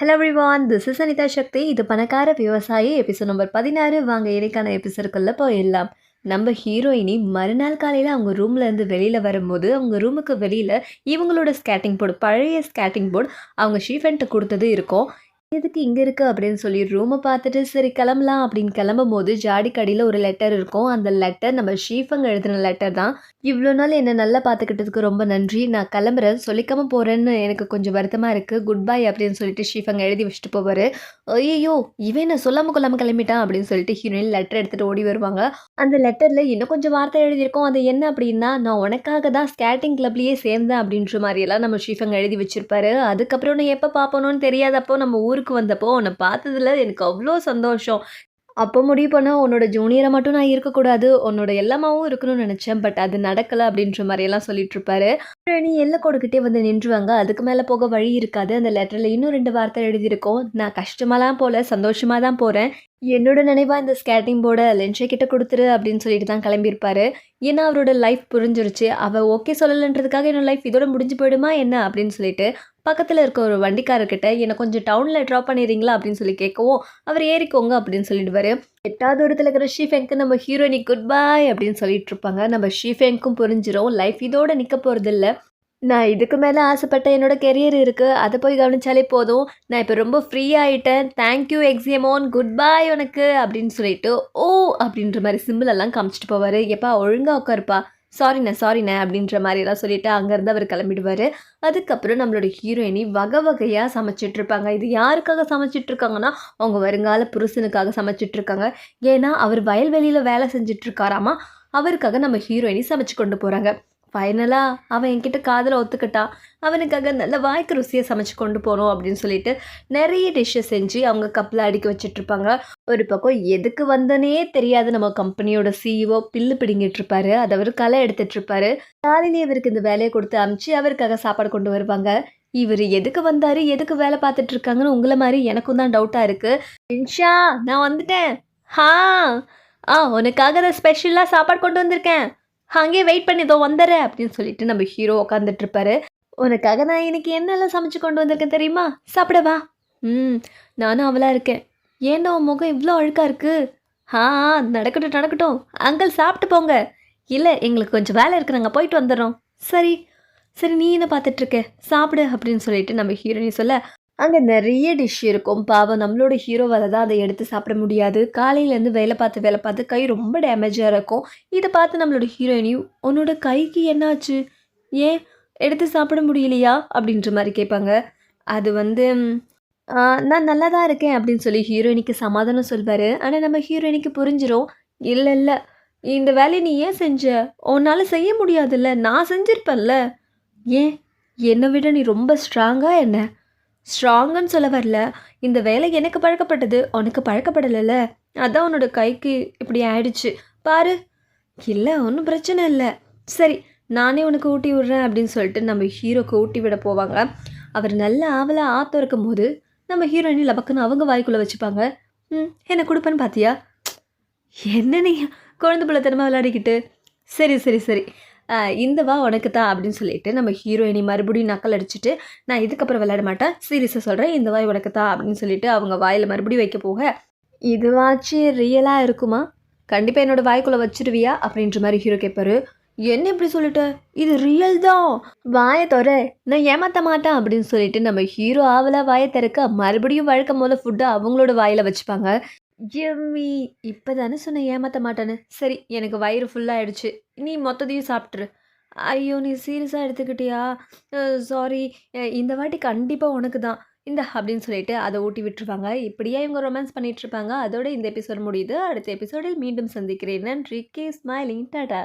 Hello everyone this is Anitha Sakthi இது பணக்கார விவசாயி எபிசோட் நம்பர் பதினாறு. வாங்க இடைக்கான எபிசோடுக்குள்ளே போயிடலாம். நம்ம ஹீரோயினி மறுநாள் காலையில் அவங்க ரூம்ல இருந்து வெளியில் வரும்போது அவங்க ரூமுக்கு வெளியில் இவங்களோட ஸ்கேட்டிங் போர்டு பழைய ஸ்கேட்டிங் போர்டு அவங்க ஷீஃபென்ட்டு கொடுத்தது இருக்கும். எதுக்கு இங்கே இருக்குது அப்படின்னு சொல்லி ரூமை பார்த்துட்டு சரி கிளம்பலாம் அப்படின்னு கிளம்பும் போது ஜாடிக்கடியில் ஒரு லெட்டர் இருக்கும். அந்த லெட்டர் நம்ம ஷீஃபங்க எழுதின லெட்டர் தான். இவ்வளோ நாள் என்னை நல்லா பார்த்துக்கிட்டதுக்கு ரொம்ப நன்றி. நான் கிளம்புறேன். சொல்லிக்காம போகிறேன்னு எனக்கு கொஞ்சம் வருத்தமாக இருக்குது குட் பை அப்படின்னு சொல்லிட்டு ஷீஃபங்க எழுதி வச்சுட்டு போவார். ஐயோ இவன் நான் சொல்லாமல் கொள்ளாமல் கிளம்பிட்டான் அப்படின்னு சொல்லிட்டு ஹீரோயின் லெட்டர் எடுத்துகிட்டு ஓடி வருவாங்க. அந்த லெட்டரில் இன்னும் கொஞ்சம் வார்த்தை எழுதியிருக்கோம். அது என்ன அப்படின்னா நான் உனக்காக தான் ஸ்கேட்டிங் கிளப்லேயே சேர்ந்தேன் அப்படின்ற மாதிரியெல்லாம் நம்ம ஸ்ரீஃபங் எழுதி வச்சிருப்பாரு. அதுக்கப்புறம் நான் எப்போ பார்ப்போன்னு தெரியாதப்போ நம்ம ஊருக்கு வந்தப்போ உன்னை பார்த்ததுல எனக்கு அவ்வளோ சந்தோஷம். அப்போ முடிவு பண்ண உன்னோட ஜூனியரை மட்டும் நான் இருக்கக்கூடாது. உன்னோட எல்லாமாவும் இருக்கணும்னு நினச்சேன். பட் அது நடக்கலை அப்படின்ற மாதிரியெல்லாம் சொல்லிட்டு இருப்பாரு. நீ எல்லை கொடுக்கிட்டே வந்து நின்றுவாங்க. அதுக்கு மேலே போக வழி இருக்காது. அந்த லெட்டரில் இன்னும் ரெண்டு வார்த்தை எழுதியிருக்கோம். நான் கஷ்டமாலாம் போகல சந்தோஷமாக தான் போகிறேன் என்னோட நினைவாக இந்த ஸ்கேட்டிங் போர்டை லென்ஷே கிட்ட கொடுத்துரு அப்படின்னு சொல்லிட்டு தான் கிளம்பியிருப்பாரு. ஏன்னா அவரோட லைஃப் புரிஞ்சிருச்சு. அவள் ஓகே சொல்லலைன்றதுக்காக என்னோட லைஃப் இதோட முடிஞ்சு போயிடுமா என்ன? அப்படின்னு சொல்லிட்டு பக்கத்தில் இருக்க ஒரு வண்டிக்காரர்கிட்ட என்னை கொஞ்சம் டவுனில் ட்ராப் பண்ணிடுறீங்களா? அப்படின்னு சொல்லி கேட்கவும் அவர் ஏறிக்கோங்க அப்படின்னு சொல்லிடுவார். எட்டாவது இடத்துல இருக்கிற ஷீஃபேங்க்கு நம்ம ஹீரோயினி குட் பாய் அப்படின்னு சொல்லிட்டு இருப்பாங்க. நம்ம ஷீஃபேங்க்கும் புரிஞ்சிடும் லைஃப் இதோட நிற்க போகிறது இல்லை நான் இதுக்கு மேலே ஆசைப்பட்ட என்னோட கெரியர் இருக்குது அதை போய் கவனிச்சாலே போதும். நான் இப்போ ரொம்ப ஃப்ரீ ஆகிட்டேன் தேங்க்யூ எக்ஸியமோன் குட் பாய் உனக்கு அப்படின்னு சொல்லிட்டு ஓ அப்படின்ற மாதிரி சிம்பிள் எல்லாம் காமிச்சிட்டு போவார். எப்பா ஒழுங்காக உட்காருப்பா. சாரிண்ணே சாரிண்ணே அப்படின்ற மாதிரிலாம் சொல்லிவிட்டு அங்கேருந்து அவர் கிளம்பிடுவார். அதுக்கப்புறம் நம்மளோட ஹீரோயினி வகை வகையாக சமைச்சிட்டு இருப்பாங்க. இது யாருக்காக சமைச்சிட்ருக்காங்கன்னா அவங்க வருங்கால புருஷனுக்காக சமைச்சிட்ருக்காங்க ஏன்னா அவர் வயல்வெளியில் வேலை செஞ்சிட்ருக்காராமா அவருக்காக நம்ம ஹீரோயினி சமைச்சு கொண்டு போகிறாங்க ஃபைனலாக அவன் என்கிட்ட காதில் ஒத்துக்கிட்டான் அவனுக்காக நல்ல வாய்க்கு ருசியாக சமைச்சு கொண்டு போகணும் அப்படின்னு சொல்லிட்டு நிறைய டிஷ்ஷை செஞ்சு அவங்க கப்பில் அடுக்கி வச்சிட்ருப்பாங்க ஒரு பக்கம் எதுக்கு வந்தனே தெரியாது நம்ம கம்பெனியோட சிஇஓ பில்லு பிடிங்கிட்டு இருப்பாரு. அதை அவர் களை எடுத்துட்டு இருப்பாரு. காலையிலேயே அவருக்கு இந்த வேலையை கொடுத்து அமுச்சு அவருக்காக சாப்பாடு கொண்டு வருவாங்க. இவர் எதுக்கு வந்தாரு எதுக்கு வேலை பார்த்துட்டு இருக்காங்கன்னு உங்களை மாதிரி எனக்கும் தான் டவுட்டாக இருக்குது இன்ஷா நான் வந்துட்டேன். ஹா ஆ உனக்காக அதை ஸ்பெஷலாக சாப்பாடு கொண்டு வந்திருக்கேன். அங்கேயே வெயிட் பண்ணி இதோ வந்துடுறேன் அப்படின்னு சொல்லிட்டு நம்ம ஹீரோ உட்காந்துட்டு இருப்பாரு உனக்காக நான் இன்னைக்கு என்னெல்லாம் சமைச்சு கொண்டு வந்திருக்கேன் தெரியுமா? சாப்பிடவா? ம் நானும் அவளா இருக்கேன். ஏன்னா உன் முகம் இவ்வளோ அழுக்கா இருக்கு? ஆ நடக்கட்டும் நடக்கட்டும். அங்கிள் சாப்பிட்டு போங்க. இல்லை எங்களுக்கு கொஞ்சம் வேலை இருக்கு நாங்கள் போயிட்டு வந்துடுறோம். சரி சரி நீ என்ன பார்த்துட்ருக்க சாப்பிடு அப்படின்னு சொல்லிட்டு நம்ம ஹீரோனி சொல்ல அங்கே நிறைய டிஷ் இருக்கும். பாவம் நம்மளோட ஹீரோவால் தான் அதை எடுத்து சாப்பிட முடியாது. காலையிலேருந்து வேலை பார்த்து வேலை பார்த்து கை ரொம்ப டேமேஜாக இருக்கும். இதை பார்த்து நம்மளோட ஹீரோயினியும் உன்னோட கைக்கு என்னாச்சு? ஏன் எடுத்து சாப்பிட முடியலையா? அப்படின்ற மாதிரி கேட்பாங்க. அது வந்து நான் நல்லா தான் இருக்கேன் அப்படின்னு சொல்லி ஹீரோயினிக்கு சமாதானம் சொல்வார். ஆனால் நம்ம ஹீரோயினிக்கு புரிஞ்சிடும் இல்லை இல்லை இந்த வேலையை நீ ஏன் செஞ்ச? உன்னால் செய்ய முடியாதுல்ல. நான் செஞ்சிருப்பேன்ல. ஏன்? என்னை விட நீ ரொம்ப ஸ்ட்ராங்காக என்ன? ஸ்ட்ராங்குன்னு சொல்ல வரல. இந்த வேலை எனக்கு பழக்கப்பட்டது. உனக்கு பழக்கப்படலைல்ல அதான் உன்னோட கைக்கு இப்படி ஆயிடுச்சு. பாரு. இல்லை ஒன்றும் பிரச்சனை இல்லை. சரி நானே உனக்கு ஊட்டி விட்றேன் அப்படின்னு சொல்லிட்டு நம்ம ஹீரோக்கு ஊட்டி விட போவாங்க. அவர் நல்ல ஆவலாக ஆத்தம் இருக்கும் போது நம்ம ஹீரோயினி லபக்குன்னு அவங்க வாய்க்குள்ளே வச்சுப்பாங்க. ம் என்ன கொடுப்பேன்னு பார்த்தியா என்ன நீ? குழந்தை பிள்ளை திறமை விளையாடிக்கிட்டு. சரி சரி சரி. இந்த வா உனக்கு தான் அப்படின்னு சொல்லிட்டு நம்ம ஹீரோயினி மறுபடியும் நக்கல் அடிச்சுட்டு நான் இதுக்கப்புறம் விளையாட மாட்டேன். சீரியஸாக சொல்கிறேன் இந்த வாய் உனக்கு தான் அப்படின்னு சொல்லிட்டு அவங்க வாயில் மறுபடியும் வைக்க போக இதுவாச்சு ரியலாக இருக்குமா? கண்டிப்பாக என்னோடய வாய்க்குள்ளே வச்சிருவியா? அப்படின்ற மாதிரி ஹீரோ கேட்பாரு என்ன இப்படி சொல்லிட்டு? இது ரியல் தான் வாயை தோற. நான் ஏமாத்த மாட்டேன். அப்படின்னு சொல்லிட்டு நம்ம ஹீரோ ஆவலாக வாயை திறக்க மறுபடியும் வழக்கம் போல ஃபுட்டை அவங்களோட வாயில் வச்சுப்பாங்க. எம்மி இப்போ தானே சொன்னேன் ஏமாற்ற மாட்டேன்னு. சரி எனக்கு வயிறு ஃபுல்லாகிடுச்சு நீ மொத்தத்தையும் சாப்பிட்ரு ஐயோ நீ சீரியஸாக எடுத்துக்கிட்டியா? சாரி இந்த வாட்டி கண்டிப்பாக உனக்கு தான். இந்த அப்படின்னு சொல்லிட்டு அதை ஊட்டி விட்டுருவாங்க. இப்படியே இவங்க ரொமான்ஸ் பண்ணிகிட்ருப்பாங்க அதோட இந்த எபிசோட் முடியுது. அடுத்த எபிசோடில் மீண்டும் சந்திக்கிறேன். நன்றி. Keep smiling Tata.